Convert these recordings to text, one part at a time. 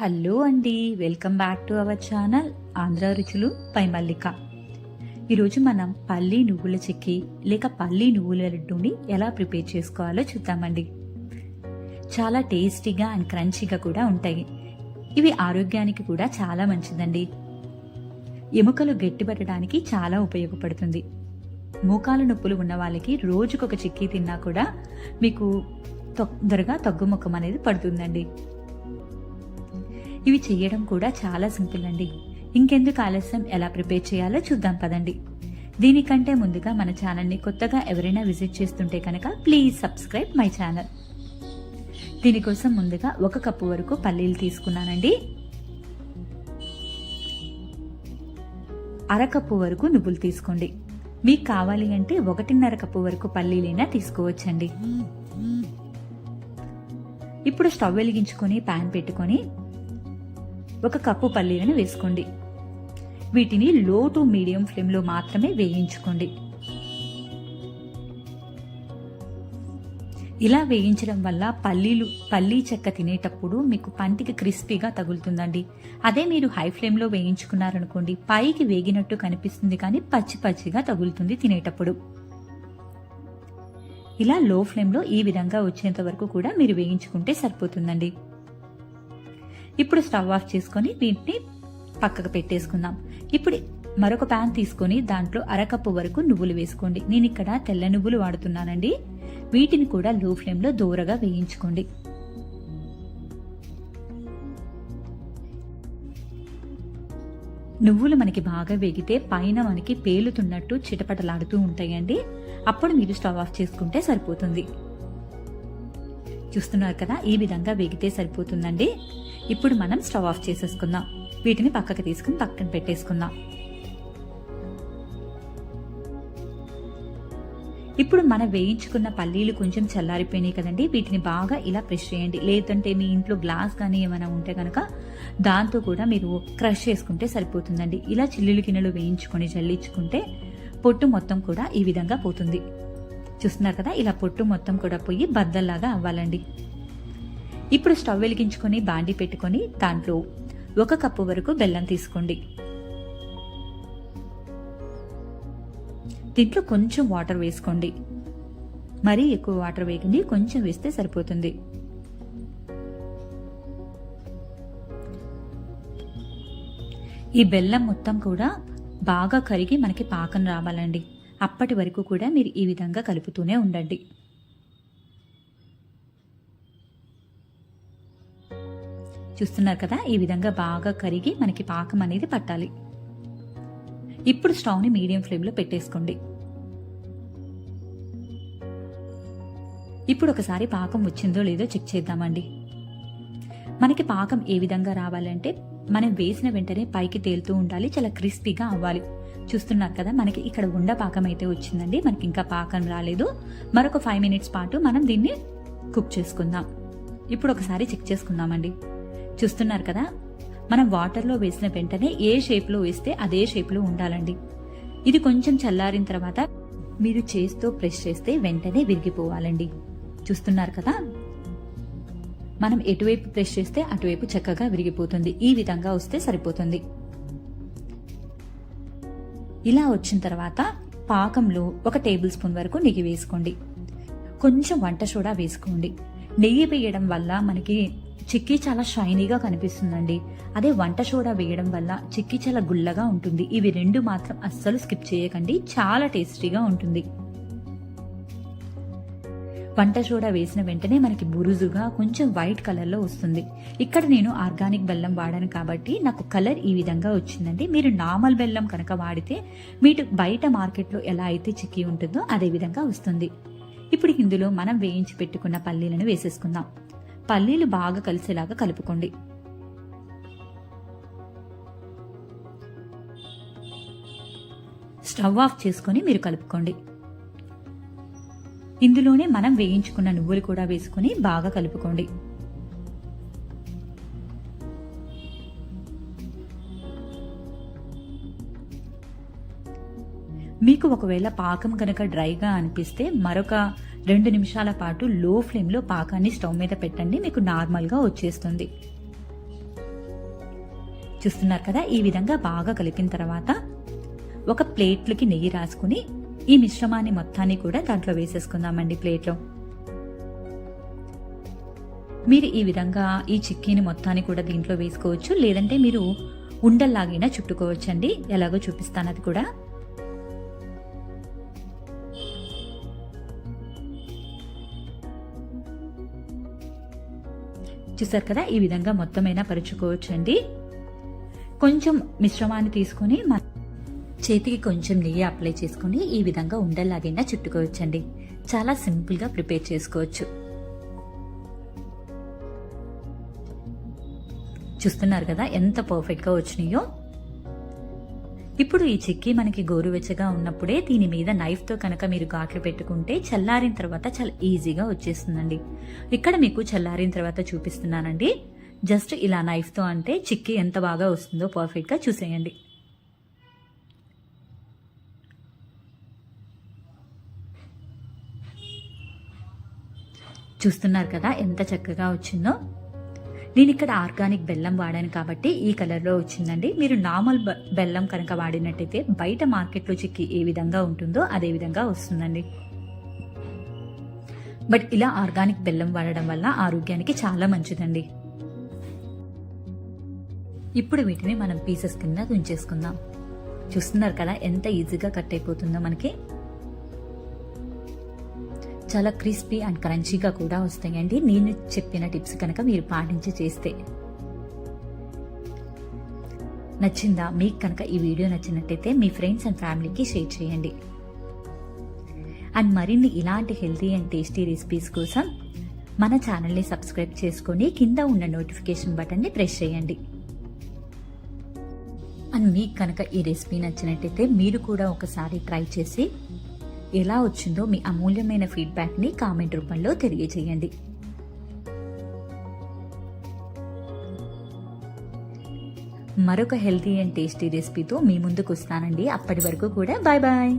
Hello అండి. Welcome back to our channel Andhra Ruchulu పై మల్లిక ఈరోజు మనం పల్లి నువ్వుల చెక్కి లేక పల్లి నువ్వుల లడ్డూని ఎలా ప్రిపేర్ చేసుకోవాలో చూద్దామండి. చాలా టేస్టీగా అండ్ క్రంచీగా కూడా ఉంటాయి. ఇవి ఆరోగ్యానికి కూడా చాలా మంచిదండి. ఎముకలు గట్టిపట్టడానికి చాలా ఉపయోగపడుతుంది. మోకాలు నొప్పులు ఉన్న వాళ్ళకి రోజుకొక చిక్కీ తిన్నా కూడా మీకు తొందరగా తగ్గుముఖం అనేది పడుతుందండి. ఇవి చేయడం కూడా చాలా సింపుల్ అండి. ఇంకెందుకు ఆలస్యం ఎలా ప్రిపేర్ చేయాలో చూద్దాం పదండి. దీనికంటే ముందుగా మన ఛానల్ని కొత్తగా ఎవరైనా విజిట్ చేస్తుంటే కనుక ప్లీజ్ సబ్స్క్రైబ్ మై ఛానల్. దీనికోసం ముందుగా ఒక కప్పు వరకు పల్లీలు తీసుకున్నానండి. అరకప్పు వరకు నువ్వులు తీసుకోండి. మీకు కావాలి అంటే ఒకటిన్నర కప్పు వరకు పల్లీలైనా తీసుకోవచ్చండి. ఇప్పుడు స్టవ్ వెలిగించుకొని ప్యాన్ పెట్టుకొని ఒక కప్పు పల్లీలను వేసుకోండి. వీటిని లో టు మీడియం ఫ్లేమ్లో మాత్రమే వేయించుకోండి. ఇలా వేయించడం వల్ల పల్లీలు పల్లీ చెక్క తినేటప్పుడు మీకు పంటికి క్రిస్పీగా తగులుతుందండి. అదే మీరు హై ఫ్లేమ్లో వేయించుకున్నారనుకోండి పైకి వేగినట్టు కనిపిస్తుంది కానీ పచ్చి పచ్చిగా తగులుతుంది తినేటప్పుడు. ఇలా లో ఫ్లేమ్లో ఈ విధంగా వచ్చేంత వరకు కూడా మీరు వేయించుకుంటే సరిపోతుందండి. ఇప్పుడు స్టవ్ ఆఫ్ చేసుకొని వీటిని పక్కకు పెట్టేసుకుందాం. ఇప్పుడు మరొక ప్యాన్ తీసుకొని దాంట్లో అరకప్పు వరకు నువ్వులు వేసుకోండి. నేను ఇక్కడ తెల్ల నువ్వులు వాడుతున్నానండి. వీటిని కూడా లో ఫ్లేమ్లో దూరగా వేయించుకోండి. నువ్వులు మనకి బాగా వేగితే పైన మనకి పేలుతున్నట్టు చిటపటలాడుతూ ఉంటాయండి. అప్పుడు మీరు స్టవ్ ఆఫ్ చేసుకుంటే సరిపోతుంది. చూస్తున్నారు కదా ఈ విధంగా వేగితే సరిపోతుందండి. ఇప్పుడు మనం స్టవ్ ఆఫ్ చేసేసుకుందాం. వీటిని పక్కకి తీసుకుని పక్కన పెట్టేసుకుందాం. ఇప్పుడు మనం వేయించుకున్న పల్లీలు కొంచెం చల్లారిపోయినాయి కదండి. వీటిని బాగా ఇలా ప్రెష్ చేయండి. లేదంటే మీ ఇంట్లో గ్లాస్ కానీ ఏమైనా ఉంటే కనుక దాంతో కూడా మీరు క్రష్ చేసుకుంటే సరిపోతుందండి. ఇలా చిల్లులు గిన్నెలు వేయించుకొని జల్లించుకుంటే పొట్టు మొత్తం కూడా ఈ విధంగా పోతుంది. చూస్తున్నారు కదా? ఇలా పొట్టు మొత్తం కూడా పోయి బద్దల్లాగా అవ్వాలండి. ఇప్పుడు స్టవ్ వెలిగించుకొని బాండి పెట్టుకొని దాంట్లో ఒక కప్పు వరకు బెల్లం తీసుకోండి. దీంట్లో కొంచెం వాటర్ వేసుకోండి. మరీ ఎక్కువ వాటర్ వేయకండి కొంచెం వేస్తే సరిపోతుంది. ఈ బెల్లం మొత్తం కూడా బాగా కరిగి మనకి పాకం రావాలండి. అప్పటి వరకు కూడా మీరు ఈ విధంగా కలుపుతూనే ఉండండి. చూస్తున్నారు కదా? ఈ విధంగా బాగా కరిగి మనకి పాకం అనేది పట్టాలి. ఇప్పుడు స్టవ్ని మీడియం ఫ్లేమ్లో పెట్టేసుకోండి. ఇప్పుడు ఒకసారి పాకం వచ్చిందో లేదో చెక్ చేద్దామండి. మనకి పాకం ఏ విధంగా రావాలంటే మనం వేసిన వెంటనే పైకి తేలుతూ ఉండాలి చాలా క్రిస్పీగా అవ్వాలి. చూస్తున్నారు కదా మనకి ఇక్కడ ఉండ పాకం అయితే వచ్చిందండి మనకి ఇంకా పాకం రాలేదు. మరొక ఫైవ్ మినిట్స్ పాటు మనం దీన్ని కుక్ చేసుకుందాం. ఇప్పుడు ఒకసారి చెక్ చేసుకుందామండి. చూస్తున్నారు కదా? మనం వాటర్లో వేసిన వెంటనే ఏ షేప్లో వేస్తే అదే షేప్లో ఉండాలండి. ఇది కొంచెం చల్లారిన తర్వాత మీరు చేస్తూ ప్రెస్ చేస్తే వెంటనే విరిగిపోవాలండి. చూస్తున్నారు కదా? మనం ఎటువైపు ప్రెస్ చేస్తే అటువైపు చక్కగా విరిగిపోతుంది. ఈ విధంగా వస్తే సరిపోతుంది. ఇలా వచ్చిన తర్వాత పాకంలో ఒక టేబుల్ స్పూన్ వరకు నెయ్యి వేసుకోండి. కొంచెం వంట సోడా వేసుకోండి. నెయ్యి వేయడం వల్ల మనకి చిక్కీ చాలా షైనీగా కనిపిస్తుందండి. అదే వంట సోడా వేయడం వల్ల చిక్కీ చాలా గుల్లగా ఉంటుంది. ఇవి రెండు మాత్రం అస్సలు స్కిప్ చేయకండి. చాలా టేస్టీగా ఉంటుంది. వంట సోడా వేసిన వెంటనే మనకి బురుజుగా కొంచెం వైట్ కలర్లో వస్తుంది. ఇక్కడ నేను ఆర్గానిక్ బెల్లం వాడాను కాబట్టి నాకు కలర్ ఈ విధంగా వచ్చిందండి. మీరు నార్మల్ బెల్లం కనుక వాడితే మీరు బయట మార్కెట్లో ఎలా అయితే చిక్కి ఉంటుందో అదే విధంగా వస్తుంది. ఇప్పుడు ఇందులో మనం వేయించి పెట్టుకున్న పల్లీలను వేసేసుకుందాం. పల్లీలు బాగా కలిసేలాగా కలుపుకోండి. స్టవ్ ఆఫ్ చేసుకొని మీరు కలుపుకోండి. ఇందులోనే మనం వేయించుకున్న నువ్వులు కూడా వేసుకుని బాగా కలుపుకోండి. మీకు ఒకవేళ పాకం కనుక డ్రైగా అనిపిస్తే మరొక రెండు నిమిషాల పాటు లో ఫ్లేమ్లో పాకాన్ని స్టవ్ మీద పెట్టండి. మీకు నార్మల్గా వచ్చేస్తుంది. చూస్తున్నారు కదా ఈ విధంగా బాగా కలిపిన తర్వాత ఒక ప్లేట్లకి నెయ్యి రాసుకుని ఈ మిశ్రమాన్ని మొత్తాన్ని కూడా దాంట్లో వేసేసుకుందామండి ప్లేట్లో. మీరు ఈ విధంగా ఈ చిక్కీని మొత్తాన్ని కూడా దీంట్లో వేసుకోవచ్చు. లేదంటే మీరు ఉండల్లాగైనా చుట్టుకోవచ్చండి. ఎలాగో చూపిస్తాను అది కూడా. చూసారు కదా? ఈ విధంగా మొత్తమైనా పరుచుకోవచ్చండి. కొంచెం మిశ్రమాన్ని తీసుకొని మన చేతికి కొంచెం నెయ్యి అప్లై చేసుకుని ఈ విధంగా ఉండల్లాగైనా చుట్టుకోవచ్చండి. చాలా సింపుల్గా ప్రిపేర్ చేసుకోవచ్చు. చూస్తున్నారు కదా? ఎంత పర్ఫెక్ట్గా వచ్చినాయో. ఇప్పుడు ఈ చిక్కీ మనకి గోరువెచ్చగా ఉన్నప్పుడే దీని మీద నైఫ్తో కనుక మీరు ఘాట్లు పెట్టుకుంటే చల్లారిన తర్వాత చాలా ఈజీగా వచ్చేస్తుందండి. ఇక్కడ మీకు చల్లారిన తర్వాత చూపిస్తున్నానండి. జస్ట్ ఇలా నైఫ్తో అంటే చిక్కీ ఎంత బాగా వస్తుందో పర్ఫెక్ట్గా చూసేయండి. చూస్తున్నారు కదా ఎంత చక్కగా వచ్చిందో? నేను ఇక్కడ ఆర్గానిక్ బెల్లం వాడాను కాబట్టి ఈ కలర్లో వచ్చిందండి. మీరు నార్మల్ బ- బెల్లం కనుక వాడినట్టయితే బయట మార్కెట్లో చిక్కి ఏ విధంగా ఉంటుందో అదే విధంగా వస్తుందండి. బట్ ఇలా ఆర్గానిక్ బెల్లం వాడడం వల్ల ఆరోగ్యానికి చాలా మంచిదండి. ఇప్పుడు వీటిని మనం పీసెస్ కింద ఉంచేసుకుందాం చూస్తున్నారు కదా ఎంత ఈజీగా కట్ అయిపోతుందో మనకి. చాలా క్రిస్పీ అండ్ క్రంచీగా కూడా వస్తాయండి. నేను చెప్పిన టిప్స్ కనుక మీరు పాటించి చేస్తే నచ్చిందా? మీకు కనుక ఈ వీడియో నచ్చినట్టయితే మీ ఫ్రెండ్స్ అండ్ ఫ్యామిలీకి షేర్ చేయండి. అండ్ మరిన్ని ఇలాంటి హెల్తీ అండ్ టేస్టీ రెసిపీస్ కోసం మన ఛానల్ని సబ్స్క్రైబ్ చేసుకొని కింద ఉన్న నోటిఫికేషన్ బటన్ని ప్రెస్ చేయండి. అండ్ మీకు కనుక ఈ రెసిపీ నచ్చినట్టయితే మీరు కూడా ఒకసారి ట్రై చేసి ఎలా వచ్చిందో మీ అమూల్యమైన ఫీడ్బ్యాక్ని కామెంట్ రూపంలో తెలియజేయండి. మరొక హెల్తీ అండ్ టేస్టీ రెసిపీతో మీ ముందుకు వస్తానండి. అప్పటి వరకు కూడా bye bye.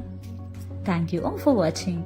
Thank you for watching